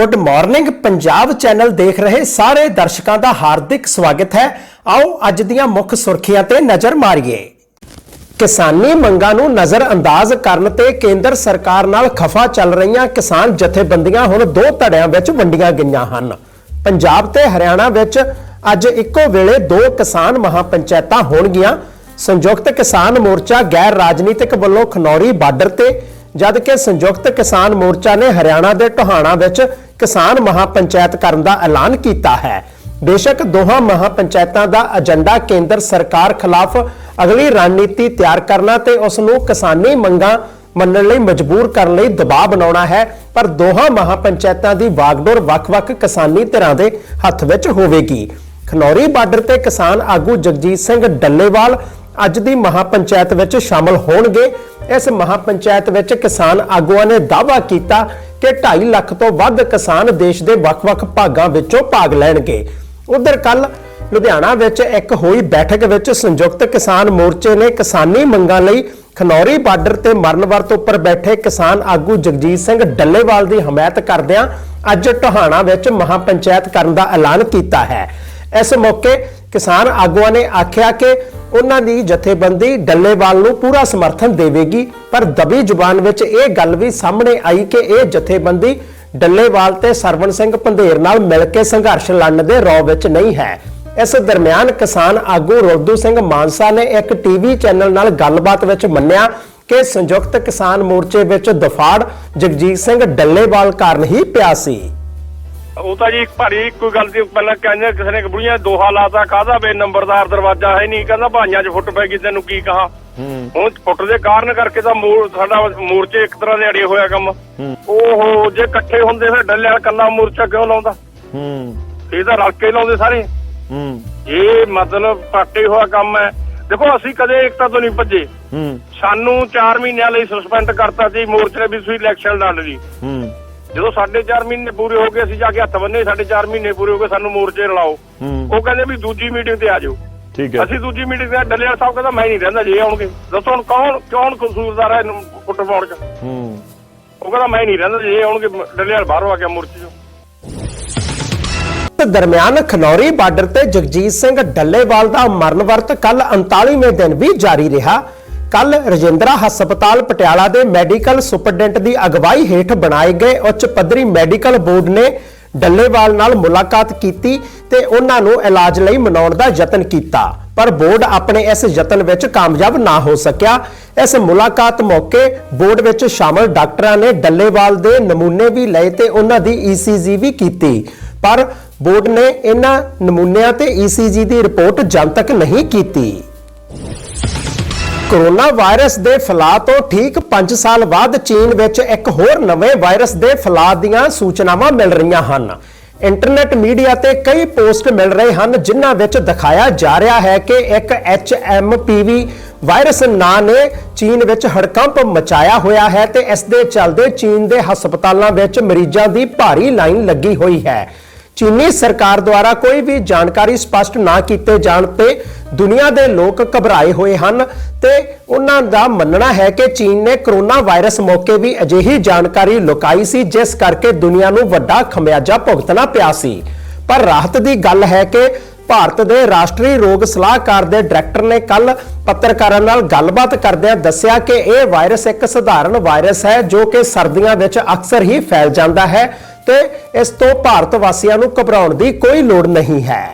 Good morning Punjab channel ਦੇਖ ਰਹੇ ਸਾਰੇ ਦਰਸ਼ਕਾਂ ਦਾ ਹਾਰਦਿਕ ਸਵਾਗਤ ਹੈ। ਆਓ ਅੱਜ ਦੀਆਂ ਮੁੱਖ ਸੁਰਖੀਆਂ ਤੇ ਨਜ਼ਰ ਮਾਰੀਏ। ਕਿਸਾਨੀ ਮੰਗਾਂ ਨੂੰ ਨਜ਼ਰ ਕਰਨ ਤੇ ਕੇਂਦਰ ਸਰਕਾਰ ਨਾਲ ਖਫਾ ਚੱਲ ਰਹੀਆਂ ਕਿਸਾਨ ਜਥੇਬੰਦੀਆਂ ਹੁਣ ਦੋ ਧੜਿਆਂ ਵਿੱਚ ਵੰਡੀਆਂ ਗਈਆਂ ਹਨ। ਪੰਜਾਬ ਤੇ ਹਰਿਆਣਾ ਵਿੱਚ ਅੱਜ ਇੱਕੋ ਵੇਲੇ ਦੋ ਕਿਸਾਨ ਮਹਾਪੰਚਾਇਤਾਂ ਹੋਣਗੀਆਂ। ਸੰਯੁਕਤ ਕਿਸਾਨ ਮੋਰਚਾ ਗੈਰ ਰਾਜਨੀਤਿਕ ਵੱਲੋਂ ਖਨੌਰੀ ਬਾਰਡਰ ਤੇ, ਜਦਕਿ ਸੰਯੁਕਤ ਕਿਸਾਨ ਮੋਰਚਾ ਨੇ ਹਰਿਆਣਾ ਦੇ ਟੋਹਾਣਾ ਵਿੱਚ ਕਿਸਾਨ ਮਹਾਪੰਚਾਇਤ ਕਰਨ ਦਾ ਐਲਾਨ ਕੀਤਾ ਹੈ। ਬੇਸ਼ੱਕ ਦੋਹਾਂ ਮਹਾਪੰਚਾਇਤਾਂ ਦਾ ਏਜੰਡਾ ਕੇਂਦਰ ਸਰਕਾਰ ਖਿਲਾਫ ਅਗਲੀ ਰਣਨੀਤੀ ਤਿਆਰ ਕਰਨਾ ਤੇ ਉਸ ਨੂੰ ਕਿਸਾਨੀ ਮੰਗਾਂ ਮੰਨਣ ਲਈ ਮਜਬੂਰ ਕਰਨ ਲਈ ਦਬਾਅ ਬਣਾਉਣਾ ਹੈ, ਪਰ ਦੋਹਾਂ ਮਹਾਪੰਚਾਇਤਾਂ ਦੀ ਵਾਗਡੋਰ ਵੱਖ-ਵੱਖ ਕਿਸਾਨੀ ਧਿਰਾਂ ਦੇ ਹੱਥ ਵਿੱਚ ਹੋਵੇਗੀ। ਖਨੌਰੀ ਬਾਰਡਰ ਤੇ ਕਿਸਾਨ ਆਗੂ ਜਗਜੀਤ ਸਿੰਘ ਡੱਲੇਵਾਲ ਅੱਜ ਦੀ ਮਹਾਪੰਚਾਇਤ ਵਿੱਚ ਸ਼ਾਮਲ ਹੋਣਗੇ। ਇਸ ਮਹਾਪੰਚਾਇਤ ਵਿੱਚ ਕਿਸਾਨ ਆਗੂਆਂ ਨੇ ਦਾਅਵਾ ਕੀਤਾ ਕਿ 2.5 ਲੱਖ ਤੋਂ ਵੱਧ ਕਿਸਾਨ ਦੇਸ਼ ਦੇ ਵੱਖ-ਵੱਖ ਭਾਗਾਂ ਵਿੱਚੋਂ ਭਾਗ ਲੈਣਗੇ। ਉਧਰ ਕੱਲ ਲੁਧਿਆਣਾ ਵਿੱਚ ਇੱਕ ਹੋਈ ਬੈਠਕ ਵਿੱਚ ਸੰਯੁਕਤ ਕਿਸਾਨ ਮੋਰਚੇ ਨੇ ਕਿਸਾਨੀ ਮੰਗਾਂ ਲਈ ਖਨੌਰੀ ਬਾਰਡਰ ਤੇ ਮਰਨ ਵਰਤ ਉੱਪਰ ਬੈਠੇ ਕਿਸਾਨ ਆਗੂ ਜਗਜੀਤ ਸਿੰਘ ਡੱਲੇਵਾਲ ਦੀ ਹਮਾਇਤ ਕਰਦਿਆਂ ਅੱਜ ਟੋਹਾਣਾ ਵਿੱਚ ਮਹਾਪੰਚਾਇਤ ਕਰਨ ਦਾ ਐਲਾਨ ਕੀਤਾ ਹੈ। ਇਸ ਮੌਕੇ ਕਿਸਾਨ ਆਗੂਆਂ ਨੇ ਆਖਿਆ ਕਿ ਉਹਨਾਂ ਦੀ ਜਥੇਬੰਦੀ ਡੱਲੇਵਾਲ ਨੂੰ ਪੂਰਾ ਸਮਰਥਨ ਦੇਵੇਗੀ, ਪਰ ਦਬੀ ਜ਼ੁਬਾਨ ਵਿੱਚ ਇਹ ਗੱਲ ਵੀ ਸਾਹਮਣੇ ਆਈ ਕਿ ਇਹ ਜਥੇਬੰਦੀ ਡੱਲੇਵਾਲ ਤੇ ਸਰਵਣ ਸਿੰਘ ਪੰਧੇਰ ਨਾਲ ਮਿਲ ਕੇ ਸੰਘਰਸ਼ ਲੜਨ ਦੇ ਰੌ ਵਿੱਚ ਨਹੀਂ ਹੈ। ਇਸ ਦਰਮਿਆਨ ਕਿਸਾਨ ਆਗੂ ਰੋਦੂ ਸਿੰਘ ਮਾਨਸਾ ਨੇ ਇੱਕ ਟੀਵੀ ਚੈਨਲ ਨਾਲ ਗੱਲਬਾਤ ਵਿੱਚ ਮੰਨਿਆ ਕਿ ਸੰਯੁਕਤ ਕਿਸਾਨ ਮੋਰਚੇ ਵਿੱਚ ਦਫਾੜ ਜਗਜੀਤ ਸਿੰਘ ਡੱਲੇਵਾਲ ਕਾਰਨ ਹੀ ਪਿਆ ਸੀ। ਉਹ ਤਾਂ ਜੀ ਭਾਰੀ ਕੋਈ ਗੱਲ ਦੀ ਪਹਿਲਾਂ ਕਹਿੰਦੇ ਕਿਸੇ ਨੇ ਬੁੜੀਆਂ ਦੋਹਾ ਲਾਤਾ ਕਾਹਦਾ ਵੇ ਨੰਬਰਦਾਰ ਦਰਵਾਜ਼ਾ ਹੈ ਨਹੀਂ ਕਹਿੰਦਾ ਭਾਈਆਂ 'ਚ ਫੁੱਟ ਪੈ ਗਈ ਤੈਨੂੰ ਕੀ ਕਹਾ? ਹੁਣ ਫੁੱਟ ਦੇ ਕਾਰਨ ਕਰਕੇ ਤਾਂ ਮੋਰ ਸਾਡਾ ਮੋਰਚੇ ਇੱਕ ਤਰ੍ਹਾਂ ਦੇ ਅੜੇ ਹੋਇਆ ਕੰਮ। ਓਹੋ ਜੇ ਇਕੱਠੇ ਹੁੰਦੇ ਫਿਰ ਡੱਲੇ ਵਾਲਾ ਕੱਲਾ ਮੋਰਚਾ ਕਿਉਂ ਲਾਉਂਦਾ? ਹੂੰ। ਇਹ ਤਾਂ ਰਲ ਕੇ ਲਾਉਂਦੇ ਸਾਰੇ। ਹੂੰ। ਇਹ ਮਤਲਬ ਪਾਟੇ ਹੋਇਆ ਕੰਮ ਹੈ। ਦੇਖੋ ਅਸੀਂ ਕਦੇ ਇਕਤਾ ਤੋਂ ਨਹੀਂ ਭੱਜੇ। ਹੂੰ। ਸਾਨੂੰ 4 ਮਹੀਨਿਆਂ ਲਈ ਸਸਪੈਂਡ ਕਰਤਾ ਸੀ ਮੋਰਚੇ ਵੀ ਤੁਸੀਂ ਇਲੈਕਸ਼ਨ ਲੜ ਲਈ। ਹੂੰ। ਜਦੋਂ ਸਾਡੇ 4 ਮਹੀਨੇ ਪੂਰੇ ਹੋ ਗਏ ਅਸੀਂ ਜਾ ਕੇ ਹੱਥ ਬੰਨੇ ਸਾਡੇ 4 ਮਹੀਨੇ ਪੂਰੇ ਹੋ ਗਏ ਸਾਨੂੰ ਮੋਰਚੇ ਰਲਾਓ। ਉਹ ਕਹਿੰਦੇ ਵੀ ਦੂਜੀ ਮੀਟਿੰਗ ਤੇ ਆ ਜਾਓ। ਠੀਕ ਹੈ। ਅਸੀਂ ਦੂਜੀ ਮੀਟਿੰਗ ਤੇ ਡੱਲੇਵਾਲ ਸਾਹਿਬ ਕਹਿੰਦਾ ਮੈਂ ਨਹੀਂ ਰਹਿੰਦਾ ਜੇ ਆਉਣਗੇ। ਦੱਸੋ ਹੁਣ ਕੌਣ ਕੌਣ ਕਸੂਰਦਾਰ ਹੈ ਇਹਨੂੰ ਫੁੱਟ ਪਾਉਣ ਚ ਹੂੰ। ਉਹ ਕਹਿੰਦਾ ਮੈਂ ਨਹੀਂ ਰਹਿੰਦਾ ਜੇ ਆਉਣਗੇ ਡੱਲੇਵਾਲ ਬਾਹਰੋਂ ਆ ਗਿਆ ਮੋਰਚੇ ਚੋਂ। ਦਰਮਿਆਨ ਖਨੌਰੀ ਬਾਰਡਰ ਤੇ ਜਗਜੀਤ ਸਿੰਘ ਡੱਲੇਵਾਲ ਦਾ ਮਰਨ ਵਰਤ ਕੱਲ 39ਵੇਂ ਦਿਨ ਵੀ ਜਾਰੀ ਰਿਹਾ। ਕੱਲ ਰਜਿੰਦਰਾ ਹਸਪਤਾਲ ਪਟਿਆਲਾ ਦੇ ਮੈਡੀਕਲ ਸੁਪਰਡੈਂਟ ਦੀ ਅਗਵਾਈ ਹੇਠ ਬਣਾਏ ਗਏ ਉੱਚ ਪੱਧਰੀ ਮੈਡੀਕਲ ਬੋਰਡ ਨੇ ਡੱਲੇਵਾਲ ਨਾਲ ਮੁਲਾਕਾਤ ਕੀਤੀ ਤੇ ਉਹਨਾਂ ਨੂੰ ਇਲਾਜ ਲਈ ਮਨਾਉਣ ਦਾ ਯਤਨ ਕੀਤਾ। ਪਰ ਬੋਰਡ ਆਪਣੇ ਇਸ ਯਤਨ ਵਿੱਚ ਕਾਮਯਾਬ ਨਾ ਹੋ ਸਕਿਆ। ਇਸ ਮੁਲਾਕਾਤ ਮੌਕੇ ਬੋਰਡ ਵਿੱਚ ਸ਼ਾਮਲ ਡਾਕਟਰਾਂ ਨੇ ਡੱਲੇਵਾਲ ਦੇ ਨਮੂਨੇ ਵੀ ਲਏ ਤੇ ਉਹਨਾਂ ਦੀ ਈਸੀਜੀ ਵੀ ਕੀਤੀ। ਪਰ ਬੋਰਡ ਨੇ ਇਹਨਾਂ ਨਮੂਨਿਆਂ ਤੇ ਈਸੀਜੀ ਦੀ ਰਿਪੋਰਟ ਜਨਤਕ ਨਹੀਂ ਕੀਤੀ। ਕੋਰੋਨਾ ਵਾਇਰਸ ਦੇ ਫੈਲਾਅ ਤੋਂ ਠੀਕ 5 ਸਾਲ ਬਾਅਦ ਚੀਨ ਵਿੱਚ ਇੱਕ ਹੋਰ ਨਵੇਂ ਵਾਇਰਸ ਦੇ ਫੈਲਾਅ ਦੀਆਂ ਸੂਚਨਾਵਾਂ ਮਿਲ ਰਹੀਆਂ ਹਨ। ਇੰਟਰਨੈਟ ਮੀਡੀਆ ਤੇ ਕਈ ਪੋਸਟ ਮਿਲ ਰਹੇ ਹਨ, ਜਿਨ੍ਹਾਂ ਵਿੱਚ ਦਿਖਾਇਆ ਜਾ ਰਿਹਾ ਹੈ ਕਿ ਇੱਕ HMPV ਵਾਇਰਸ ਨਾਂ ਨੇ ਚੀਨ ਵਿੱਚ ਹੜਕੰਪ ਮਚਾਇਆ ਹੋਇਆ ਹੈ ਤੇ ਇਸ ਦੇ ਚੱਲਦੇ ਚੀਨ ਦੇ ਹਸਪਤਾਲਾਂ ਵਿੱਚ ਮਰੀਜ਼ਾਂ ਦੀ ਭਾਰੀ ਲਾਈਨ ਲੱਗੀ ਹੋਈ ਹੈ। ਚੀਨੀ ਸਰਕਾਰ ਦੁਆਰਾ ਕੋਈ ਵੀ ਜਾਣਕਾਰੀ ਸਪਸ਼ਟ ਨਾ ਕੀਤੇ ਜਾਣ ਤੇ ਦੁਨੀਆ ਦੇ ਲੋਕ ਘਬਰਾਏ ਹੋਏ ਹਨ ਤੇ ਉਹਨਾਂ ਦਾ ਮੰਨਣਾ ਹੈ ਕਿ ਚੀਨ ਨੇ ਕਰੋਨਾ ਵਾਇਰਸ ਮੌਕੇ ਵੀ ਅਜਿਹੀ ਜਾਣਕਾਰੀ ਲੁਕਾਈ ਸੀ, ਜਿਸ ਕਰਕੇ ਦੁਨੀਆ ਨੂੰ ਵੱਡਾ ਖਮਿਆਜਾ ਭੁਗਤਣਾ ਪਿਆ ਸੀ। ਪਰ ਰਾਹਤ ਦੀ ਗੱਲ ਹੈ ਕਿ ਭਾਰਤ ਦੇ ਰਾਸ਼ਟਰੀ ਰੋਗ ਸਲਾਹਕਾਰ ਦੇ ਡਾਇਰੈਕਟਰ ਨੇ ਕੱਲ ਪੱਤਰਕਾਰਾਂ ਨਾਲ ਗੱਲਬਾਤ ਕਰਦਿਆਂ ਦੱਸਿਆ ਕਿ ਇਹ ਵਾਇਰਸ ਇੱਕ ਸਧਾਰਨ ਵਾਇਰਸ ਹੈ, ਜੋ ਕਿ ਸਰਦੀਆਂ ਵਿੱਚ ਅਕਸਰ ਹੀ ਫੈਲ ਜਾਂਦਾ ਹੈ। ਤੇ ਇਸ ਤੋਂ ਭਾਰਤ ਵਾਸੀਆਂ ਨੂੰ ਘਬਰਾਉਣ ਦੀ ਕੋਈ ਲੋੜ ਨਹੀਂ ਹੈ।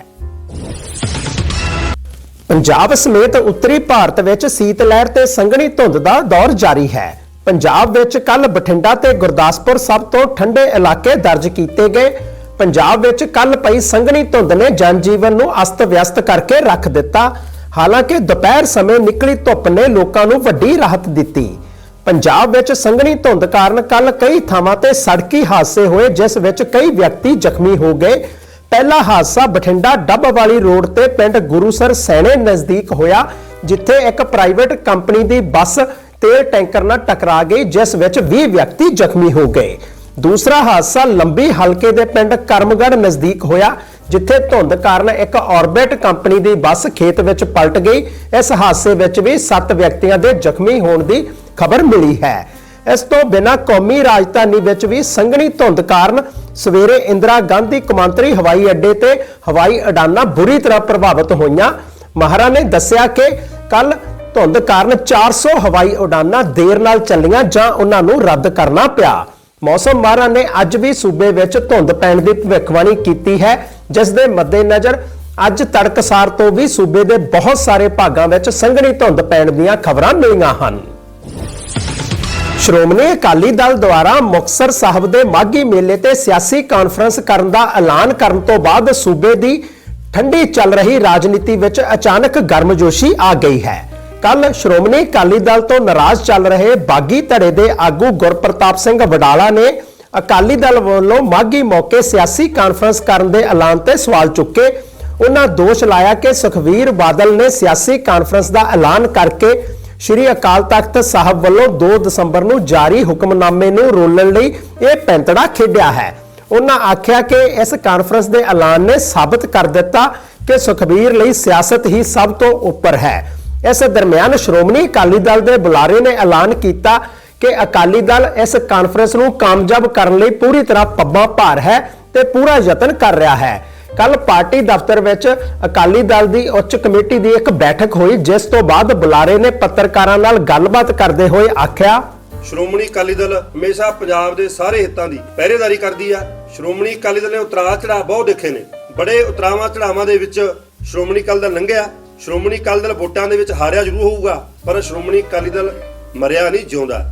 ਪੰਜਾਬ ਸਮੇਤ ਉੱਤਰੀ ਭਾਰਤ ਵਿੱਚ ਸੀਤ ਲਹਿਰ ਤੇ ਸੰਘਣੀ ਧੁੰਦ ਦਾ ਦੌਰ ਜਾਰੀ ਹੈ। ਪੰਜਾਬ ਵਿੱਚ ਕੱਲ ਬਠਿੰਡਾ ਤੇ ਗੁਰਦਾਸਪੁਰ ਸਭ ਤੋਂ ਠੰਡੇ ਇਲਾਕੇ ਦਰਜ ਕੀਤੇ ਗਏ। ਪੰਜਾਬ ਵਿੱਚ ਕੱਲ ਪਈ ਸੰਘਣੀ ਧੁੰਦ ਨੇ ਜਨਜੀਵਨ ਨੂੰ ਅਸਤ-ਵਿਅਸਤ ਕਰਕੇ ਰੱਖ ਦਿੱਤਾ। ਹਾਲਾਂਕਿ ਦੁਪਹਿਰ ਸਮੇਂ ਨਿਕਲੀ ਧੁੱਪ ਨੇ ਲੋਕਾਂ ਨੂੰ ਵੱਡੀ ਰਾਹਤ ਦਿੱਤੀ। ਪੰਜਾਬ ਵਿੱਚ ਸੰਘਣੀ ਧੁੰਦ ਕਾਰਨ ਕੱਲ ਕਈ ਥਾਵਾਂ ਤੇ ਸੜਕੀ ਹਾਦਸੇ ਹੋਏ, ਜਿਸ ਵਿੱਚ ਕਈ ਵਿਅਕਤੀ ਜ਼ਖਮੀ ਹੋ ਗਏ। ਪਹਿਲਾ ਹਾਦਸਾ ਬਠਿੰਡਾ ਡੱਬ ਵਾਲੀ ਰੋਡ ਤੇ ਪਿੰਡ ਗੁਰੂਸਰ ਸੈਣੇ ਨਜ਼ਦੀਕ ਹੋਇਆ, ਜਿੱਥੇ ਇੱਕ ਪ੍ਰਾਈਵੇਟ ਕੰਪਨੀ ਦੀ ਬੱਸ ਤੇਲ ਟੈਂਕਰ ਨਾਲ ਟਕਰਾ ਗਈ, ਜਿਸ ਵਿੱਚ 20 ਵਿਅਕਤੀ ਜ਼ਖਮੀ ਹੋ ਗਏ। ਦੂਸਰਾ ਹਾਦਸਾ ਲੰਬੀ ਹਲਕੇ ਦੇ ਪਿੰਡ ਕਰਮਗੜ ਨਜ਼ਦੀਕ ਹੋਇਆ, ਜਿੱਥੇ ਧੁੰਦ ਕਾਰਨ ਇੱਕ ਆਰਬਿਟ ਕੰਪਨੀ ਦੀ ਬੱਸ ਖੇਤ ਵਿੱਚ ਪਲਟ ਗਈ। ਇਸ ਹਾਦਸੇ ਵਿੱਚ ਵੀ 7 ਵਿਅਕਤੀਆਂ ਦੇ ਜ਼ਖਮੀ ਹੋਣ ਦੀ ਖਬਰ ਮਿਲੀ ਹੈ। ਇਸ ਤੋਂ ਬਿਨਾਂ ਕੌਮੀ ਰਾਜਧਾਨੀ ਵਿੱਚ ਵੀ ਸੰਘਣੀ ਧੁੰਦ ਕਾਰਨ ਸਵੇਰੇ ਇੰਦਰਾ ਗਾਂਧੀ ਕੌਮਾਂਤਰੀ ਹਵਾਈ ਅੱਡੇ ਤੇ ਹਵਾਈ ਉਡਾਨਾਂ ਬੁਰੀ ਤਰ੍ਹਾਂ ਪ੍ਰਭਾਵਿਤ ਹੋਈਆਂ। ਮਹਾਰਾ ਨੇ ਦੱਸਿਆ ਕਿ ਕੱਲ ਧੁੰਦ ਕਾਰਨ 400 ਹਵਾਈ ਉਡਾਨਾਂ ਦੇਰ ਨਾਲ ਚੱਲੀਆਂ ਜਾਂ ਉਹਨਾਂ ਨੂੰ ਰੱਦ ਕਰਨਾ ਪਿਆ। ਮੌਸਮ ਮਾਹਰਾਂ ਨੇ ਅੱਜ ਵੀ ਸੂਬੇ ਵਿੱਚ ਧੁੰਦ ਪੈਣ ਦੀ ਭਵਿੱਖਬਾਣੀ ਕੀਤੀ ਹੈ, ਜਿਸ ਦੇ ਮੱਦੇਨਜ਼ਰ ਅੱਜ ਤੜਕਸਾਰ ਤੋਂ ਵੀ ਸੂਬੇ ਦੇ ਬਹੁਤ ਸਾਰੇ ਭਾਗਾਂ ਵਿੱਚ ਸੰਘਣੀ ਧੁੰਦ ਪੈਣ ਦੀਆਂ ਖਬਰਾਂ ਮਿਲੀਆਂ ਹਨ। ਸ਼੍ਰੋਮਣੀ ਅਕਾਲੀ ਦਲ ਦੁਆਰਾ ਮੁਕਤਸਰ ਸਾਹਿਬ ਦੇ ਮਾਘੀ ਮੇਲੇ ਤੇ ਸਿਆਸੀ ਕਾਨਫਰੰਸ ਕਰਨ ਦਾ ਐਲਾਨ ਕਰਨ ਤੋਂ ਬਾਅਦ ਸੂਬੇ ਦੀ ਠੰਡੀ ਚੱਲ ਰਹੀ ਰਾਜਨੀਤੀ ਵਿੱਚ ਅਚਾਨਕ ਗਰਮਜੋਸ਼ੀ ਆ ਗਈ ਹੈ। ਕੱਲ ਸ਼੍ਰੋਮਣੀ ਅਕਾਲੀ ਦਲ ਤੋਂ ਨਾਰਾਜ਼ ਚੱਲ ਰਹੇ ਬਾਗੀ ਧੜੇ ਦੇ ਆਗੂ ਗੁਰਪ੍ਰਤਾਪ ਸਿੰਘ ਵਡਾਲਾ ਨੇ ਅਕਾਲੀ ਦਲ ਵੱਲੋਂ ਮਾਘੀ ਮੌਕੇ ਸਿਆਸੀ ਕਾਨਫਰੰਸ ਕਰਨ ਦੇ ਐਲਾਨ ਤੇ ਸਵਾਲ ਚੁੱਕੇ। ਉਹਨਾਂ ਦੋਸ਼ ਲਾਇਆ ਕਿ ਸੁਖਵੀਰ ਬਾਦਲ ਨੇ ਸਿਆਸੀ ਕਾਨਫਰੰਸ ਦਾ ਐਲਾਨ ਕਰਕੇ ਸ਼੍ਰੀ ਅਕਾਲ ਤਖਤ ਸਾਹਿਬ ਵੱਲੋਂ 2 ਦਸੰਬਰ ਨੂੰ ਜਾਰੀ ਹੁਕਮਨਾਮੇ ਨੂੰ ਰੋਲਣ ਲਈ ਇਹ ਪੈਂਤੜਾ ਖੇਡਿਆ ਹੈ। ਉਹਨਾਂ ਆਖਿਆ ਕਿ ਇਸ ਕਾਨਫਰੰਸ ਦੇ ਐਲਾਨ ਨੇ ਸਾਬਤ ਕਰ ਦਿੱਤਾ ਕਿ ਸੁਖਬੀਰ ਲਈ ਸਿਆਸਤ ਹੀ ਸਭ ਤੋਂ ਉੱਪਰ ਹੈ। ਇਸ ਦਰਮਿਆਨ ਸ਼੍ਰੋਮਣੀ ਅਕਾਲੀ ਦਲ ਦੇ ਬੁਲਾਰੇ ਨੇ ਐਲਾਨ ਕੀਤਾ ਕਿ ਅਕਾਲੀ ਦਲ ਇਸ ਕਾਨਫਰੰਸ ਨੂੰ ਕਾਮਯਾਬ ਕਰਨ ਲਈ ਪੂਰੀ ਤਰ੍ਹਾਂ ਪੱਬਾਂ ਭਾਰ ਹੈ ਤੇ ਪੂਰਾ ਯਤਨ ਕਰ ਰਿਹਾ ਹੈ। ਕੱਲ ਪਾਰਟੀ ਦਫ਼ਤਰ ਵਿੱਚ ਅਕਾਲੀ ਦਲ ਦੀ ਉੱਚ ਕਮੇਟੀ ਦੀ ਇੱਕ ਬੈਠਕ ਹੋਈ, ਜਿਸ ਤੋਂ ਬਾਅਦ ਬੁਲਾਰੇ ਨੇ ਪੱਤਰਕਾਰਾਂ ਨਾਲ ਗੱਲਬਾਤ ਕਰਦੇ ਹੋਏ ਆਖਿਆ, ਸ਼੍ਰੋਮਣੀ ਅਕਾਲੀ ਦਲ ਹਮੇਸ਼ਾ ਪੰਜਾਬ ਦੇ ਸਾਰੇ ਹਿੱਤਾਂ ਦੀ ਪਹਿਰੇਦਾਰੀ ਕਰਦੀ ਆ। ਸ਼੍ਰੋਮਣੀ ਅਕਾਲੀ ਦਲ ਨੇ ਉਤਰਾਅ ਚੜਾਅ ਬਹੁਤ ਦੇਖੇ ਨੇ। ਬੜੇ ਉਤਰਾਵਾਂ ਚੜਾਵਾਂ ਦੇ ਵਿੱਚ ਸ਼੍ਰੋਮਣੀ ਅਕਾਲੀ ਦਲ ਲੰਘਿਆ। ਸ਼੍ਰੋਮਣੀ ਅਕਾਲੀ ਦਲ ਵੋਟਾਂ ਦੇ ਵਿੱਚ ਹਾਰਿਆ ਜ਼ਰੂਰ ਹੋਊਗਾ, ਪਰ ਸ਼੍ਰੋਮਣੀ ਅਕਾਲੀ ਦਲ ਮਰਿਆ ਨਹੀਂ ਜਿਉਂਦਾ।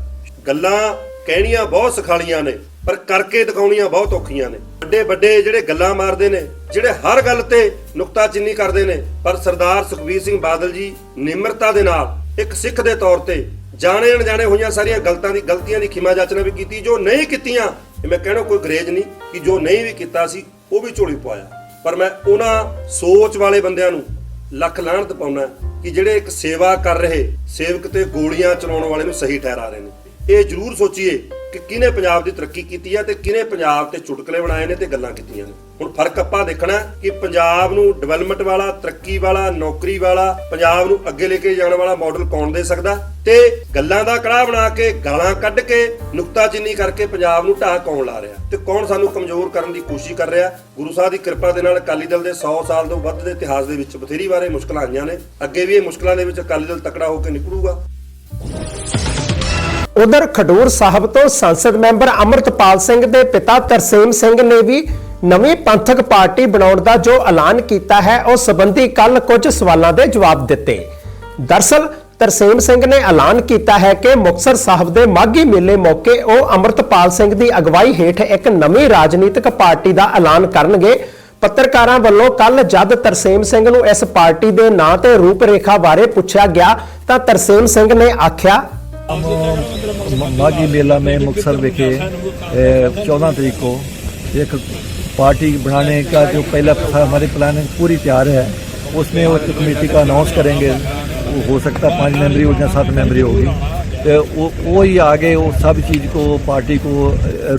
ਗੱਲਾਂ ਕਹਿਣੀਆਂ ਬਹੁਤ ਸਖਾਲੀਆਂ ਨੇ। ਪਰ ਕਰਕੇ ਦਿਖਾਉਣੀਆਂ ਬਹੁਤ ਔਖੀਆਂ ਨੇ। ਵੱਡੇ ਵੱਡੇ ਜਿਹੜੇ ਗੱਲਾਂ ਮਾਰਦੇ ਨੇ, ਜਿਹੜੇ ਹਰ ਗੱਲ ਤੇ ਨੁਕਤਾਚੀਨੀ ਕਰਦੇ ਨੇ, ਪਰ ਸਰਦਾਰ ਸੁਖਬੀਰ ਸਿੰਘ ਬਾਦਲ ਜੀ ਨਿਮਰਤਾ ਦੇ ਨਾਲ ਇੱਕ ਸਿੱਖ ਦੇ ਤੌਰ ਤੇ ਜਾਣੇ ਅਣਜਾਣੇ ਹੋਈਆਂ ਸਾਰੀਆਂ ਗਲਤਾਂ ਦੀ, ਗਲਤੀਆਂ ਦੀ ਖਿਮਾ ਜਾਚਨਾ ਵੀ ਕੀਤੀ, ਜੋ ਨਹੀਂ ਕੀਤੀਆਂ, ਇਹ ਮੈਂ ਕਹਿਣਾ ਕੋਈ ਗਰੇਜ ਨਹੀਂ ਕਿ ਜੋ ਨਹੀਂ ਵੀ ਕੀਤਾ ਸੀ, ਉਹ ਵੀ ਝੋਲੀ ਪਵਾਇਆ। ਪਰ ਮੈਂ ਉਹਨਾਂ ਸੋਚ ਵਾਲੇ ਬੰਦਿਆਂ ਨੂੰ ਲੱਖ ਲਾਹਣਤ ਪਾਉਣਾ ਕਿ ਜਿਹੜੇ ਇੱਕ ਸੇਵਾ ਕਰ ਰਹੇ ਸੇਵਕ ਤੇ ਗੋਲੀਆਂ ਚਲਾਉਣ ਵਾਲੇ ਨੂੰ ਸਹੀ ਠਹਿਰਾ ਰਹੇ ਨੇ। ਇਹ ਜ਼ਰੂਰ ਸੋਚੀਏ ਕਿ ਕਿਹਨੇ ਪੰਜਾਬ ਦੀ ਤਰੱਕੀ ਕੀਤੀ ਹੈ ਤੇ ਕਿਹਨੇ ਪੰਜਾਬ ਤੇ ਚੁਟਕਲੇ ਬਣਾਏ ਨੇ ਤੇ ਗੱਲਾਂ ਕੀਤੀਆਂ ਨੇ। ਹੁਣ ਫ਼ਰਕ ਆਪਾਂ ਦੇਖਣਾ ਕਿ ਪੰਜਾਬ ਨੂੰ ਡਿਵੈਲਪਮੈਂਟ ਵਾਲਾ, ਤਰੱਕੀ ਵਾਲਾ, ਨੌਕਰੀ ਵਾਲਾ, ਪੰਜਾਬ ਨੂੰ ਅੱਗੇ ਲੈ ਕੇ ਜਾਣ ਵਾਲਾ ਮਾਡਲ ਕੌਣ ਦੇ ਸਕਦਾ? ਤੇ ਗੱਲਾਂ ਦਾ ਕੜਾਹ ਬਣਾ ਕੇ, ਗਾਲਾਂ ਕੱਢ ਕੇ ਨੁਕਤਾਚੀਨੀ ਕਰਕੇ ਪੰਜਾਬ ਨੂੰ ਢਾਹ ਕੌਣ ਲਾ ਰਿਹਾ? ਤੇ ਕੌਣ ਸਾਨੂੰ ਕਮਜ਼ੋਰ ਕਰਨ ਦੀ ਕੋਸ਼ਿਸ਼ ਕਰ ਰਿਹਾ? ਗੁਰੂ ਸਾਹਿਬ ਦੀ ਕਿਰਪਾ ਦੇ ਨਾਲ ਅਕਾਲੀ ਦਲ ਦੇ 100 ਸਾਲ ਤੋਂ ਵੱਧ ਦੇ ਇਤਿਹਾਸ ਦੇ ਵਿੱਚ ਬਥੇਰੀ ਵਾਰੇ ਮੁਸ਼ਕਲਾਂ ਆਈਆਂ ਨੇ। ਅੱਗੇ ਵੀ ਇਹ ਮੁਸ਼ਕਲਾਂ ਦੇ ਵਿੱਚ ਅਕਾਲੀ ਦਲ ਤਕੜਾ ਹੋ ਕੇ ਨਿਕਲੂਗਾ। ਉਧਰ ਖਡੂਰ ਸਾਹਿਬ ਤੋਂ ਸੰਸਦ ਮੈਂਬਰ ਅਮਰਤਪਾਲ ਸਿੰਘ ਦੇ ਪਿਤਾ ਤਰਸੇਮ ਸਿੰਘ ਨੇ ਵੀ ਨਵੀਂ ਪੰਥਕ ਪਾਰਟੀ ਬਣਾਉਣ ਦਾ ਜੋ ਐਲਾਨ ਕੀਤਾ ਹੈ, ਉਸ ਸੰਬੰਧੀ ਕੱਲ ਕੁਝ ਸਵਾਲਾਂ ਦੇ ਜਵਾਬ ਦਿੱਤੇ। ਦਰਸਲ, ਤਰਸੇਮ ਸਿੰਘ ਨੇ ਐਲਾਨ ਕੀਤਾ ਹੈ ਕਿ ਮੁਕਤਸਰ ਸਾਹਿਬ ਦੇ ਮਾਘੀ ਮੇਲੇ ਮੌਕੇ ਉਹ ਅਮਰਤਪਾਲ ਸਿੰਘ ਦੀ ਅਗਵਾਈ ਹੇਠ ਇੱਕ ਨਵੀਂ ਰਾਜਨੀਤਿਕ ਪਾਰਟੀ ਦਾ ਐਲਾਨ ਕਰਨਗੇ। ਪੱਤਰਕਾਰਾਂ ਵੱਲੋਂ ਕੱਲ ਜਦ ਤਰਸੇਮ ਸਿੰਘ ਨੂੰ ਇਸ ਪਾਰਟੀ ਦੇ ਨਾਂ ਤੇ ਰੂਪਰੇਖਾ ਬਾਰੇ ਪੁੱਛਿਆ ਗਿਆ, ਤਾਂ ਤਰਸੇਮ ਸਿੰਘ ਨੇ ਆਖਿਆ हम माघी मेला में मुक्तसर विखे चौदह तारीख को एक पार्टी बनाने का जो पहला हमारी प्लानिंग पूरी तैयार है उसमें वो एक कमेटी का अनाउंस करेंगे वो हो सकता है पाँच मेंबरी हो या सात मेंबरी होगी तो वो वो ही आगे वो सब चीज़ को पार्टी को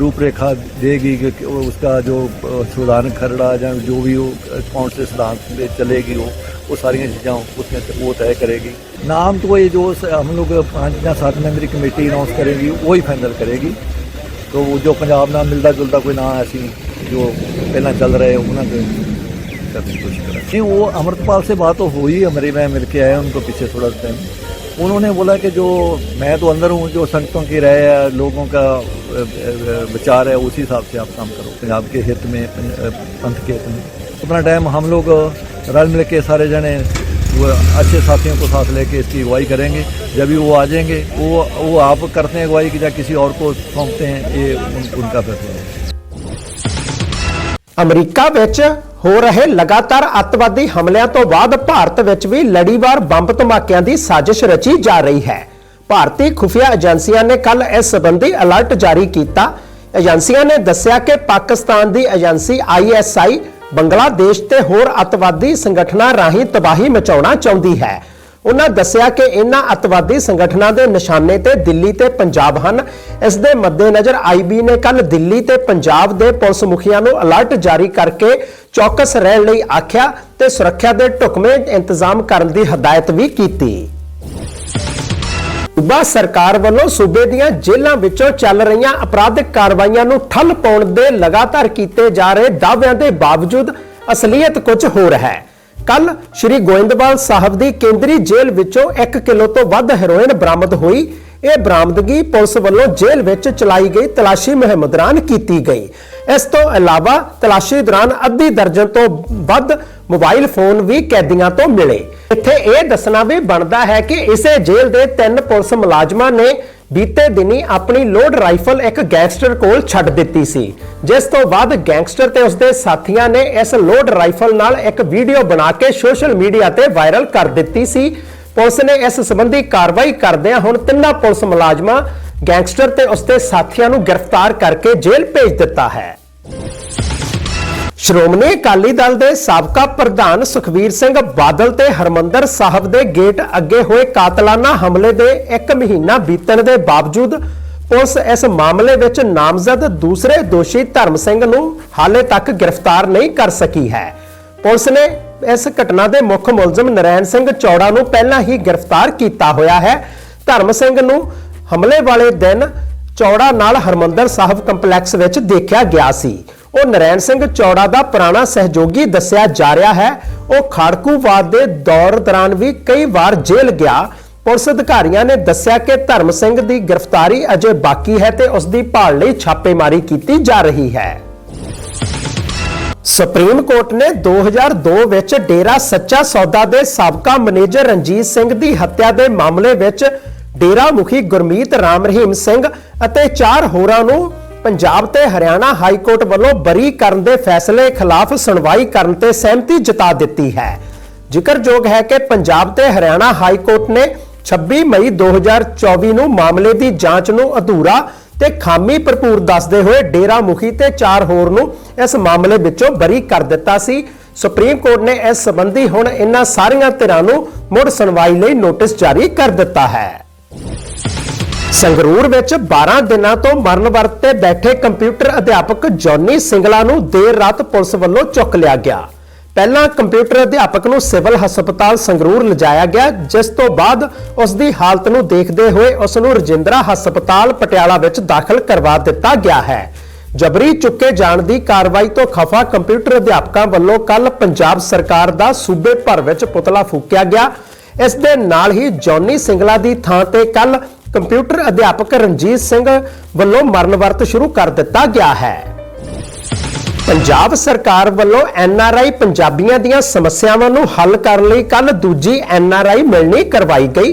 रूपरेखा देगी कि कि वो उसका जो संविधान खरड़ा या जो भी हो कौन से सिद्धांत पे चलेगी वो वो सारी चीज़ें उसमें वो तय करेगी। नाम तो वही जो हम लोग, पाँच या सात मेंबरी कमेटी अनाउंस करेगी, वही फाइनल करेगी। तो वो जो पंजाब नाम मिलता जुलता कोई ना ऐसी जो पहला चल रहे उन्होंने की कोशिश करें। नहीं वो अमृतपाल से बात तो हुई हमारे मैं मिल के आया उनको पीछे थोड़ा टाइम उन्होंने बोला कि जो मैं तो अंदर हूँ, जो संगतों की राय है, लोगों का विचार है, उसी हिसाब से आप काम करो, पंजाब के हित में पंथ के हित में। अपना टाइम हम लोग रल मिल के सारे जने वो अच्छे साथियों को साथ लेके इसकी अगुवाई करेंगे जब भी वो आ जाएंगे वो वो आप करते हैं अगुवाई कि या किसी और को सौंपते हैं ये उन, उनका फैसला है ਅਮਰੀਕਾ ਵਿੱਚ ਹੋ ਰਹੇ ਲਗਾਤਾਰ ਅੱਤਵਾਦੀ ਹਮਲਿਆਂ ਤੋਂ ਬਾਅਦ ਭਾਰਤ ਵਿੱਚ ਵੀ ਲੜੀਵਾਰ ਬੰਬ ਧਮਾਕਿਆਂ ਦੀ ਸਾਜ਼ਿਸ਼ ਰਚੀ ਜਾ ਰਹੀ ਹੈ ਭਾਰਤੀ ਖੁਫੀਆ ਏਜੰਸੀਆਂ ਨੇ ਕੱਲ ਇਸ ਸੰਬੰਧੀ ਅਲਰਟ ਜਾਰੀ ਕੀਤਾ ਏਜੰਸੀਆਂ ਨੇ ਦੱਸਿਆ ਕਿ ਪਾਕਿਸਤਾਨ ਦੀ ਏਜੰਸੀ ਆਈਐਸਆਈ ਬੰਗਲਾਦੇਸ਼ ਤੇ ਹੋਰ ਅੱਤਵਾਦੀ ਸੰਗਠਨਾਂ ਰਾਹੀਂ ਤਬਾਹੀ ਮਚਾਉਣਾ ਚਾਹੁੰਦੀ ਹੈ। ਉਹਨਾਂ ਦੱਸਿਆ ਕਿ ਇਹਨਾਂ ਅੱਤਵਾਦੀ ਸੰਗਠਨਾਂ ਦੇ ਨਿਸ਼ਾਨੇ ਤੇ ਦਿੱਲੀ ਤੇ ਪੰਜਾਬ ਹਨ। ਇਸ ਦੇ ਮੱਦੇਨਜ਼ਰ ਆਈਬੀ ਨੇ ਕੱਲ ਦਿੱਲੀ ਤੇ ਪੰਜਾਬ ਦੇ ਪੁਲਿਸ ਮੁਖੀਆਂ ਨੂੰ ਅਲਰਟ ਜਾਰੀ ਕਰਕੇ ਚੌਕਸ ਰਹਿਣ ਲਈ ਆਖਿਆ ਤੇ ਸੁਰੱਖਿਆ ਦੇ ਢੁਕਵੇਂ ਇੰਤਜ਼ਾਮ ਕਰਨ ਦੀ ਹਦਾਇਤ ਵੀ ਕੀਤੀ। ਸੂਬਾ ਸਰਕਾਰ ਵੱਲੋਂ ਸੂਬੇ ਦੀਆਂ ਜੇਲ੍ਹਾਂ ਵਿੱਚੋਂ ਚੱਲ ਰਹੀਆਂ ਅਪਰਾਧਿਕ ਕਾਰਵਾਈਆਂ ਨੂੰ ਠੱਲ ਪਾਉਣ ਦੇ ਲਗਾਤਾਰ ਕੀਤੇ ਜਾ ਰਹੇ ਦਾਅਵਿਆਂ ਦੇ ਬਾਵਜੂਦ ਅਸਲੀਅਤ ਕੁਝ ਹੋਰ ਹੈ। ਕੱਲ ਸ਼੍ਰੀ ਗੋਇੰਦਵਾਲ ਸਾਹਿਬ ਦੀ ਕੇਂਦਰੀ ਜੇਲ੍ਹ ਵਿੱਚੋਂ 1 ਕਿਲੋ ਤੋਂ ਵੱਧ ਹੈਰੋਇਨ ਬਰਾਮਦ ਹੋਈ। ਇਹ ਬਰਾਮਦਗੀ ਪੁਲਿਸ ਵੱਲੋਂ ਜੇਲ੍ਹ ਵਿੱਚ ਚਲਾਈ ਗਈ ਤਲਾਸ਼ੀ ਮੁਹਿੰਮ ਦੌਰਾਨ ਕੀਤੀ ਗਈ। ਇਸ ਤੋਂ ਇਲਾਵਾ ਤਲਾਸ਼ੀ ਦੌਰਾਨ ਅੱਧੀ ਦਰਜਨ ਤੋਂ ਵੱਧ ਮੋਬਾਈਲ ਫੋਨ ਵੀ ਕੈਦੀਆਂ ਤੋਂ ਮਿਲੇ। ਇੱਥੇ ਇਹ ਦੱਸਣਾ ਵੀ ਬਣਦਾ ਹੈ ਕਿ ਇਸੇ ਜੇਲ੍ਹ ਦੇ ਤਿੰਨ ਪੁਲਿਸ ਮੁਲਾਜ਼ਮਾਂ ਨੇ ਬੀਤੇ ਦਿਨੀ ਆਪਣੀ ਲੋਡ ਰਾਈਫਲ ਇੱਕ ਗੈਂਗਸਟਰ ਕੋਲ ਛੱਡ ਦਿੱਤੀ ਸੀ। ਜਿਸ ਤੋਂ ਬਾਅਦ ਗੈਂਗਸਟਰ ਤੇ ਉਸਦੇ ਸਾਥੀਆਂ ਨੇ ਇਸ ਲੋਡ ਰਾਈਫਲ ਨਾਲ ਇੱਕ ਵੀਡੀਓ ਬਣਾ ਕੇ ਸੋਸ਼ਲ ਮੀਡੀਆ ਤੇ ਵਾਇਰਲ ਕਰ ਦਿੱਤੀ ਸੀ। ਪੁਲਿਸ ਨੇ ਇਸ ਸੰਬੰਧੀ ਕਾਰਵਾਈ ਕਰਦਿਆਂ ਹੁਣ ਤਿੰਨਾਂ ਪੁਲਿਸ ਮੁਲਾਜ਼ਮਾਂ ਗੈਂਗਸਟਰ ਤੇ ਉਸਦੇ ਸਾਥੀਆਂ ਨੂੰ ਗ੍ਰਿਫਤਾਰ ਕਰਕੇ ਜੇਲ੍ਹ ਭੇਜ ਦਿੱਤਾ ਹੈ। ਸ਼੍ਰੋਮਣੀ ਅਕਾਲੀ ਦਲ ਦੇ ਸਾਬਕਾ ਪ੍ਰਧਾਨ ਸੁਖਵੀਰ ਸਿੰਘ ਬਾਦਲ ਤੇ ਹਰਮੰਦਰ ਸਾਹਿਬ ਦੇ ਗੇਟ ਅੱਗੇ ਹੋਏ ਕਾਤਲਾਨਾ ਹਮਲੇ ਦੇ 1 ਮਹੀਨਾ ਬੀਤਣ ਦੇ ਬਾਵਜੂਦ ਪੁਲਿਸ ਇਸ ਮਾਮਲੇ ਵਿੱਚ ਨਾਮਜ਼ਦ ਦੂਸਰੇ ਦੋਸ਼ੀ ਧਰਮ ਸਿੰਘ ਨੂੰ ਹਾਲੇ ਤੱਕ ਗ੍ਰਿਫਤਾਰ ਨਹੀਂ ਕਰ ਸਕੀ ਹੈ। ਪੁਲਿਸ ਨੇ ਇਸ ਘਟਨਾ ਦੇ ਮੁੱਖ ਮੁਲਜ਼ਮ ਨਰੈਣ ਸਿੰਘ ਚੌੜਾ ਨੂੰ ਪਹਿਲਾਂ ਹੀ ਗ੍ਰਿਫਤਾਰ ਕੀਤਾ ਹੋਇਆ ਹੈ। ਧਰਮ ਸਿੰਘ ਨੂੰ ਹਮਲੇ ਵਾਲੇ ਦਿਨ ਚੌੜਾ ਨਾਲ ਹਰਮੰਦਰ ਸਾਹਿਬ ਕੰਪਲੈਕਸ ਵਿੱਚ ਦੇਖਿਆ ਗਿਆ ਸੀ। ਉਹ ਨਰੈਣ ਸਿੰਘ ਚੌੜਾ ਦਾ ਪੁਰਾਣਾ ਸਹਿਯੋਗੀ ਦੱਸਿਆ ਜਾ ਰਿਹਾ ਹੈ। ਉਹ ਖੜਕੂਵਾਦ ਦੇ ਦੌਰ ਦੌਰਾਨ ਵੀ ਕਈ ਵਾਰ ਜੇਲ੍ਹ ਗਿਆ। ਪੁਲਿਸ ਅਧਿਕਾਰੀਆਂ ਨੇ ਦੱਸਿਆ ਕਿ ਧਰਮ ਸਿੰਘ ਦੀ ਗ੍ਰਿਫਤਾਰੀ ਅਜੇ ਬਾਕੀ ਹੈ ਤੇ ਉਸ ਦੀ ਭਾਲ ਲਈ ਛਾਪੇਮਾਰੀ ਕੀਤੀ ਜਾ ਰਹੀ ਹੈ। ਸੁਪਰੀਮ ਕੋਰਟ ਨੇ 2002 ਵਿੱਚ ਡੇਰਾ ਸੱਚਾ ਸੌਦਾ ਦੇ ਸਾਬਕਾ ਮੈਨੇਜਰ ਰਣਜੀਤ ਸਿੰਘ ਦੀ ਹੱਤਿਆ ਦੇ ਮਾਮਲੇ ਵਿੱਚ ਡੇਰਾ ਮੁਖੀ ਗੁਰਮੀਤ ਰਾਮ ਰਹੀਮ ਸਿੰਘ ਅਤੇ ਚਾਰ ਹੋਰਾਂ ਨੂੰ ਪੰਜਾਬ ਤੇ ਹਰਿਆਣਾ ਹਾਈ ਕੋਰਟ ਵੱਲੋਂ ਬਰੀ ਕਰਨ ਦੇ ਫੈਸਲੇ ਖਿਲਾਫ ਸੁਣਵਾਈ ਕਰਨ ਤੇ ਸਹਿਮਤੀ ਜਤਾ ਦਿੱਤੀ ਹੈ। ਜ਼ਿਕਰਯੋਗ ਹੈ ਕਿ ਪੰਜਾਬ ਤੇ ਹਰਿਆਣਾ ਹਾਈ ਕੋਰਟ ਨੇ 26 ਮਈ 2024 ਨੂੰ ਮਾਮਲੇ ਦੀ ਜਾਂਚ ਨੂੰ ਅਧੂਰਾ ਤੇ ਖਾਮੀ ਭਰਪੂਰ ਦੱਸਦੇ ਹੋਏ ਡੇਰਾ ਮੁਖੀ ਤੇ ਚਾਰ ਹੋਰ ਨੂੰ ਇਸ ਮਾਮਲੇ ਵਿੱਚੋਂ ਬਰੀ ਕਰ ਦਿੱਤਾ ਸੀ। ਸੁਪਰੀਮ ਕੋਰਟ ਨੇ ਇਸ ਸੰਬੰਧੀ ਹੁਣ ਇਹਨਾਂ ਸਾਰੀਆਂ ਧਿਰਾਂ ਨੂੰ ਮੁੜ ਸੁਣਵਾਈ ਲਈ ਨੋਟਿਸ ਜਾਰੀ ਕਰ ਦਿੱਤਾ ਹੈ। ਸੰਗਰੂਰ ਵਿੱਚ 12 ਦਿਨਾਂ ਤੋਂ ਮਰਨ ਵਰਤ ਤੇ ਬੈਠੇ ਕੰਪਿਊਟਰ ਅਧਿਆਪਕ ਜੌਨੀ ਸਿੰਗਲਾ ਨੂੰ ਦੇਰ ਰਾਤ ਪੁਲਿਸ ਵੱਲੋਂ ਚੁੱਕ ਲਿਆ ਗਿਆ। ਪਹਿਲਾਂ ਕੰਪਿਊਟਰ ਅਧਿਆਪਕ ਨੂੰ ਸਿਵਲ ਹਸਪਤਾਲ ਸੰਗਰੂਰ ਲਿਜਾਇਆ ਗਿਆ, ਜਿਸ ਤੋਂ ਬਾਅਦ ਉਸ ਦੀ ਹਾਲਤ ਨੂੰ ਦੇਖਦੇ ਹੋਏ ਉਸ ਨੂੰ ਰਜਿੰਦਰਾ ਹਸਪਤਾਲ ਪਟਿਆਲਾ ਵਿੱਚ ਦਾਖਲ ਕਰਵਾ ਦਿੱਤਾ ਗਿਆ ਹੈ। ਜਬਰੀ ਚੁੱਕੇ ਜਾਣ ਦੀ ਕਾਰਵਾਈ ਤੋਂ ਖਫਾ ਕੰਪਿਊਟਰ ਅਧਿਆਪਕਾਂ ਵੱਲੋਂ ਕੱਲ ਪੰਜਾਬ ਸਰਕਾਰ ਦਾ ਸੂਬੇ ਭਰ ਵਿੱਚ ਪੁਤਲਾ ਫੂਕਿਆ ਗਿਆ। ਇਸ ਦੇ ਨਾਲ ਹੀ ਜੌਨੀ ਸਿੰਗਲਾ ਦੀ ਥਾਂ ਤੇ ਕੱਲ ਕੰਪਿਊਟਰ ਅਧਿਆਪਕ ਰਣਜੀਤ ਸਿੰਘ ਵੱਲੋਂ ਮਰਨ ਵਰਤ ਸ਼ੁਰੂ ਕਰ ਦਿੱਤਾ ਗਿਆ ਹੈ। ਪੰਜਾਬ ਸਰਕਾਰ ਵੱਲੋਂ ਐਨਆਰਆਈ ਪੰਜਾਬੀਆਂ ਦੀਆਂ ਸਮੱਸਿਆਵਾਂ ਨੂੰ ਹੱਲ ਕਰਨ ਲਈ ਕੱਲ ਦੂਜੀ ਐਨਆਰਆਈ ਮਿਲਣੀ ਕਰਵਾਈ ਗਈ।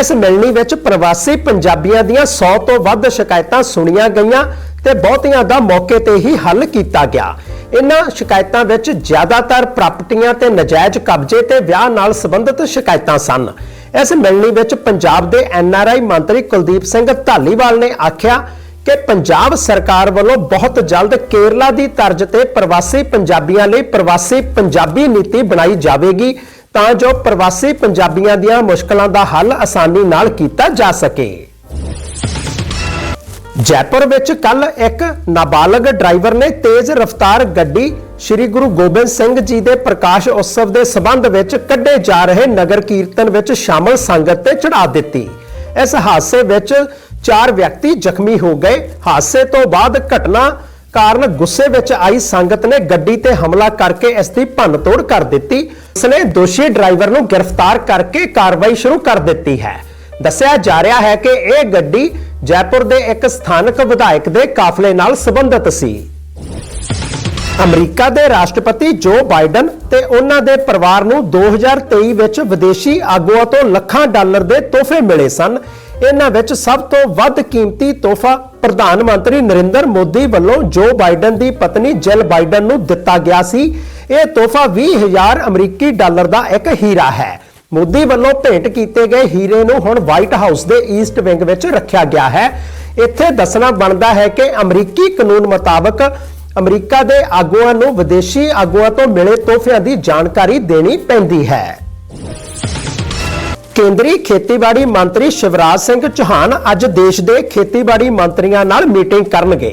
ਇਸ ਮਿਲਣੀ ਵਿੱਚ ਪ੍ਰਵਾਸੀ ਪੰਜਾਬੀਆਂ ਦੀਆਂ 100 ਤੋਂ ਵੱਧ ਸ਼ਿਕਾਇਤਾਂ ਸੁਣੀਆਂ ਗਈਆਂ ਤੇ ਬਹੁਤੀਆਂ ਦਾ ਮੌਕੇ ਤੇ ਹੀ ਹੱਲ ਕੀਤਾ ਗਿਆ। ਇਨ੍ਹਾਂ ਸ਼ਿਕਾਇਤਾਂ ਵਿੱਚ ਜ਼ਿਆਦਾਤਰ ਪ੍ਰਾਪਰਟੀਆਂ ਤੇ ਨਜਾਇਜ਼ ਕਬਜ਼ੇ ਤੇ ਵਿਆਹ ਨਾਲ ਸੰਬੰਧਿਤ ਸ਼ਿਕਾਇਤਾਂ ਸਨ। ਇਸ ਮਿਲਣੀ ਵਿੱਚ ਪੰਜਾਬ ਦੇ ਐਨਆਰਆਈ ਮੰਤਰੀ ਕੁਲਦੀਪ ਸਿੰਘ ਧਾਲੀਵਾਲ ਨੇ ਆਖਿਆ ਕਿ ਪੰਜਾਬ ਸਰਕਾਰ ਵੱਲੋਂ ਬਹੁਤ ਜਲਦ ਕੇਰਲਾ ਦੀ ਤਰਜ਼ ਤੇ ਪ੍ਰਵਾਸੀ ਪੰਜਾਬੀਆਂ ਲਈ ਪ੍ਰਵਾਸੀ ਪੰਜਾਬੀ ਨੀਤੀ ਬਣਾਈ ਜਾਵੇਗੀ ਤਾਂ ਜੋ ਪ੍ਰਵਾਸੀ ਪੰਜਾਬੀਆਂ ਦੀਆਂ ਮੁਸ਼ਕਲਾਂ ਦਾ ਹੱਲ ਆਸਾਨੀ ਨਾਲ ਕੀਤਾ ਜਾ ਸਕੇ। ਜੈਪੁਰ ਵਿੱਚ ਕੱਲ ਇੱਕ ਨਾਬਾਲਗ ਡਰਾਈਵਰ ਨੇ ਤੇਜ਼ ਰਫ਼ਤਾਰ ਗੱਡੀ ਸ੍ਰੀ ਗੁਰੂ ਗੋਬਿੰਦ ਸਿੰਘ ਜੀ ਦੇ ਪ੍ਰਕਾਸ਼ ਉਤਸਵ ਦੇ ਸਬੰਧ ਵਿੱਚ ਕੱਢੇ ਜਾ ਰਹੇ ਨਗਰ ਕੀਰਤਨ ਵਿੱਚ ਸ਼ਾਮਲ ਸੰਗਤ ਤੇ ਚੜਾ ਦਿੱਤੀ। ਇਸ ਹਾਦਸੇ ਵਿੱਚ ਚਾਰ ਵਿਅਕਤੀ ਜ਼ਖਮੀ ਹੋ ਗਏ। ਹਾਦਸੇ ਤੋਂ ਬਾਅਦ ਘਟਨਾ ਕਾਰਨ ਗੁੱਸੇ ਵਿੱਚ ਆਈ ਸੰਗਤ ਨੇ ਗੱਡੀ ਤੇ ਹਮਲਾ ਕਰਕੇ ਇਸ ਦੀ ਭੰਨਤੋੜ ਕਰ ਦਿੱਤੀ। ਉਸਨੇ ਦੋਸ਼ੀ ਡਰਾਈਵਰ ਨੂੰ ਗ੍ਰਿਫਤਾਰ ਕਰਕੇ ਕਾਰਵਾਈ ਸ਼ੁਰੂ ਕਰ ਦਿੱਤੀ ਹੈ। ਦੱਸਿਆ ਜਾ ਰਿਹਾ ਹੈ ਕਿ ਇਹ ਗੱਡੀ ਜੈਪੁਰ ਦੇ ਇੱਕ ਸਥਾਨਕ ਵਿਧਾਇਕ ਦੇ ਕਾਫਲੇ ਨਾਲ ਸੰਬੰਧਿਤ ਸੀ। ਅਮਰੀਕਾ ਦੇ ਰਾਸ਼ਟਰਪਤੀ ਜੋ ਬਾਈਡਨ ਤੇ ਉਹਨਾਂ ਦੇ ਪਰਿਵਾਰ ਨੂੰ 2023 ਵਿੱਚ ਵਿਦੇਸ਼ੀ ਆਗੂਆਂ ਤੋਂ ਲੱਖਾਂ ਡਾਲਰ ਦੇ ਤੋਹਫੇ ਮਿਲੇ ਸਨ, ਇਹਨਾਂ ਵਿੱਚ ਸਭ ਤੋਂ ਵੱਧ ਕੀਮਤੀ ਤੋਹਫਾ ਪ੍ਰਧਾਨ ਮੰਤਰੀ ਨਰਿੰਦਰ ਮੋਦੀ ਵੱਲੋਂ ਜੋ ਬਾਈਡਨ ਦੀ ਪਤਨੀ ਜਿਲ ਬਾਈਡਨ ਨੂੰ ਦਿੱਤਾ ਗਿਆ ਸੀ, ਇਹ ਤੋਹਫਾ 20000 ਅਮਰੀਕੀ ਡਾਲਰ ਦਾ ਇੱਕ ਹੀਰਾ ਹੈ। ਮੋਦੀ ਵੱਲੋਂ ਭੇਟ ਕੀਤੇ ਗਏ ਹੀਰੇ ਨੂੰ ਹੁਣ ਵਾਈਟ ਹਾਊਸ ਦੇ ਈਸਟ ਵਿੰਗ ਵਿੱਚ ਰੱਖਿਆ ਗਿਆ ਹੈ। ਇੱਥੇ ਦੱਸਣਾ ਬਣਦਾ ਹੈ ਕਿ ਅਮਰੀਕੀ ਕਾਨੂੰਨ ਮੁਤਾਬਕ ਅਮਰੀਕਾ ਦੇ ਆਗੂਆਂ ਨੂੰ ਵਿਦੇਸ਼ੀ ਆਗੂਆਂ ਤੋਂ ਮਿਲੇ ਤੋਹਫਿਆਂ ਦੀ ਜਾਣਕਾਰੀ ਦੇਣੀ ਪੈਂਦੀ ਹੈ। ਕੇਂਦਰੀ ਖੇਤੀਬਾੜੀ ਮੰਤਰੀ ਸ਼ਿਵਰਾਜ ਸਿੰਘ ਚੌਹਾਨ ਅੱਜ ਦੇਸ਼ ਦੇ ਖੇਤੀਬਾੜੀ ਮੰਤਰੀਆਂ ਨਾਲ ਮੀਟਿੰਗ ਕਰਨਗੇ।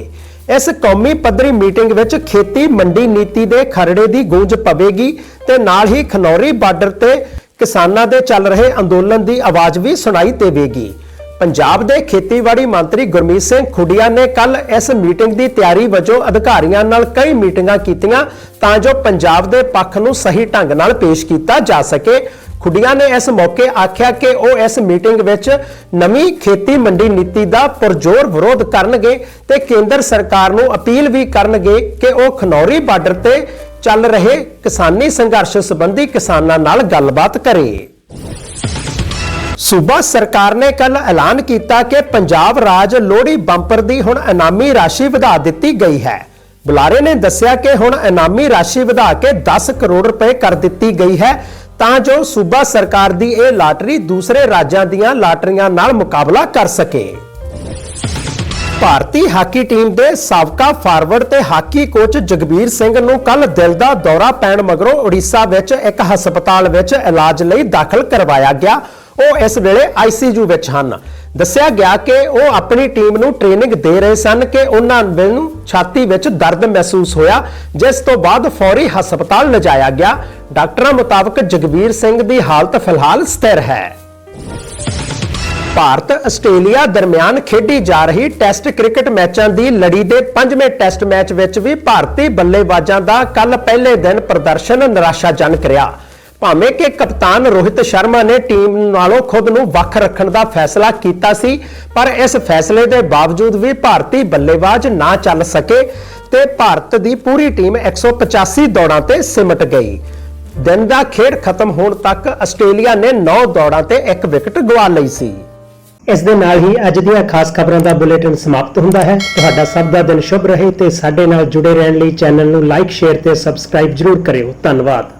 ਇਸ ਕੌਮੀ ਪੱਧਰੀ ਮੀਟਿੰਗ ਵਿੱਚ ਖੇਤੀ ਮੰਡੀ ਨੀਤੀ ਦੇ ਖਰੜੇ ਦੀ ਗੂੰਜ ਪਵੇਗੀ ਤੇ ਨਾਲ ਹੀ ਖਨੌਰੀ ਬਾਰਡਰ ਤੇ ਕਿਸਾਨਾਂ ਦੇ ਚੱਲ ਰਹੇ ਅੰਦੋਲਨ ਦੀ ਆਵਾਜ਼ ਵੀ ਸੁਣਾਈ ਦੇਵੇਗੀ। ਪੰਜਾਬ ਦੇ ਖੇਤੀਬਾੜੀ ਮੰਤਰੀ ਗੁਰਮੀਤ ਸਿੰਘ ਖੁੱਡੀਆ ਨੇ ਕੱਲ ਇਸ ਮੀਟਿੰਗ ਦੀ ਤਿਆਰੀ ਵਜੋਂ ਅਧਿਕਾਰੀਆਂ ਨਾਲ ਕਈ ਮੀਟਿੰਗਾਂ ਕੀਤੀਆਂ ਤਾਂ ਜੋ ਪੰਜਾਬ ਦੇ ਪੱਖ ਨੂੰ ਸਹੀ ਢੰਗ ਨਾਲ ਪੇਸ਼ ਕੀਤਾ ਜਾ ਸਕੇ। ਖੁੱਡੀਆ ਨੇ ਇਸ ਮੌਕੇ ਆਖਿਆ ਕਿ ਉਹ ਇਸ ਮੀਟਿੰਗ ਵਿੱਚ ਨਵੀਂ ਖੇਤੀ ਮੰਡੀ ਨੀਤੀ ਦਾ ਪੁਰਜ਼ੋਰ ਵਿਰੋਧ ਕਰਨਗੇ ਤੇ ਕੇਂਦਰ ਸਰਕਾਰ ਨੂੰ ਅਪੀਲ ਵੀ ਕਰਨਗੇ ਕਿ ਉਹ ਖਨੌਰੀ ਬਾਰਡਰ ਤੇ ਚੱਲ ਰਹੇ ਕਿਸਾਨੀ ਸੰਘਰਸ਼ ਸੰਬੰਧੀ ਕਿਸਾਨਾਂ ਨਾਲ ਗੱਲਬਾਤ ਕਰੇ। ਸੂਬਾ ਸਰਕਾਰ ਨੇ ਕੱਲ ਐਲਾਨ ਕੀਤਾ ਕਿ ਪੰਜਾਬ ਰਾਜ ਲੋਹੜੀ ਬੰਪਰ ਦੀ ਹੁਣ ਇਨਾਮੀ ਰਾਸ਼ੀ ਵਧਾ ਦਿੱਤੀ ਗਈ ਹੈ। ਬੁਲਾਰੇ ਨੇ ਦੱਸਿਆ ਕਿ ਹੁਣ ਇਨਾਮੀ ਰਾਸ਼ੀ ਵਧਾ ਕੇ 10 ਕਰੋੜ ਰੁਪਏ ਕਰ ਦਿੱਤੀ ਗਈ ਹੈ। ਤਾਂ ਜੋ ਸੂਬਾ ਸਰਕਾਰ ਦੀ ਇਹ ਲਾਟਰੀ ਦੂਸਰੇ ਰਾਜਾਂ ਦੀਆਂ ਲਾਟਰੀਆਂ ਨਾਲ ਮੁਕਾਬਲਾ ਕਰ ਸਕੇ। ਭਾਰਤੀ ਹਾਕੀ ਟੀਮ ਦੇ ਸਾਬਕਾ ਫਾਰਵਰਡ ਤੇ ਹਾਕੀ ਕੋਚ ਜਗਬੀਰ ਸਿੰਘ ਨੂੰ ਕੱਲ ਦਿਲ ਦਾ ਦੌਰਾ ਪੈਣ ਮਗਰੋਂ ਉੜੀਸਾ ਵਿੱਚ ਇੱਕ ਹਸਪਤਾਲ ਵਿੱਚ ਇਲਾਜ ਲਈ ਦਾਖਲ ਕਰਵਾਇਆ ਗਿਆ। ਉਹ ਇਸ ਵੇਲੇ ਆਈਸੀਯੂ ਵਿੱਚ ਹਨ। ਦੱਸਿਆ ਗਿਆ ਕਿ ਉਹ ਆਪਣੀ ਟੀਮ ਨੂੰ ਟ੍ਰੇਨਿੰਗ ਦੇ ਰਹੇ ਸਨ ਕਿ ਉਹਨਾਂ ਨੂੰ ਛਾਤੀ ਵਿੱਚ ਦਰਦ ਮਹਿਸੂਸ ਹੋਇਆ, ਜਿਸ ਤੋਂ ਬਾਅਦ ਫੌਰੀ ਹਸਪਤਾਲ ਲਿਜਾਇਆ ਗਿਆ। ਡਾਕਟਰਾਂ ਮੁਤਾਬਕ ਜਗਬੀਰ ਸਿੰਘ ਦੀ ਹਾਲਤ ਫਿਲਹਾਲ ਸਥਿਰ ਹੈ। ਭਾਰਤ ਆਸਟ੍ਰੇਲੀਆ ਦਰਮਿਆਨ ਖੇਡੀ ਜਾ ਰਹੀ ਟੈਸਟ ਕ੍ਰਿਕਟ ਮੈਚਾਂ ਦੀ ਲੜੀ ਦੇ ਪੰਜਵੇਂ ਟੈਸਟ ਮੈਚ ਵਿੱਚ ਵੀ ਭਾਰਤੀ ਬੱਲੇਬਾਜ਼ਾਂ ਦਾ ਕੱਲ ਪਹਿਲੇ ਦਿਨ ਪ੍ਰਦਰਸ਼ਨ ਨਿਰਾਸ਼ਾਜਨਕ ਰਿਹਾ। ਭਾਵੇਂ ਕਿ ਕਪਤਾਨ ਰੋਹਿਤ ਸ਼ਰਮਾ ਨੇ ਟੀਮ ਨਾਲੋਂ ਖੁਦ ਨੂੰ ਵੱਖ ਰੱਖਣ ਦਾ ਫੈਸਲਾ ਕੀਤਾ ਸੀ, ਪਰ ਇਸ ਫੈਸਲੇ ਦੇ ਬਾਵਜੂਦ ਵੀ ਭਾਰਤੀ ਬੱਲੇਬਾਜ਼ ਨਾ ਚੱਲ ਸਕੇ ਤੇ ਭਾਰਤ ਦੀ ਪੂਰੀ ਟੀਮ 185 ਦੌੜਾਂ ਤੇ ਸਿਮਟ ਗਈ। ਦਿਨ ਦਾ ਖੇਡ ਖਤਮ ਹੋਣ ਤੱਕ ਆਸਟ੍ਰੇਲੀਆ ਨੇ 9 ਦੌੜਾਂ ਤੇ ਇੱਕ ਵਿਕਟ ਗਵਾ ਲਈ ਸੀ। ਇਸ ਦੇ ਨਾਲ ਹੀ ਅੱਜ ਦੀਆਂ ਖਾਸ ਖਬਰਾਂ ਦਾ ਬੁਲੇਟਿਨ ਸਮਾਪਤ ਹੁੰਦਾ ਹੈ। ਤੁਹਾਡਾ ਸਭ ਦਾ ਦਿਨ ਸ਼ੁਭ ਰਹੇ ਤੇ ਸਾਡੇ ਨਾਲ ਜੁੜੇ ਰਹਿਣ ਲਈ ਚੈਨਲ ਨੂੰ ਲਾਈਕ, ਸ਼ੇਅਰ ਤੇ ਸਬਸਕ੍ਰਾਈਬ ਜਰੂਰ ਕਰਿਓ। ਧੰਨਵਾਦ।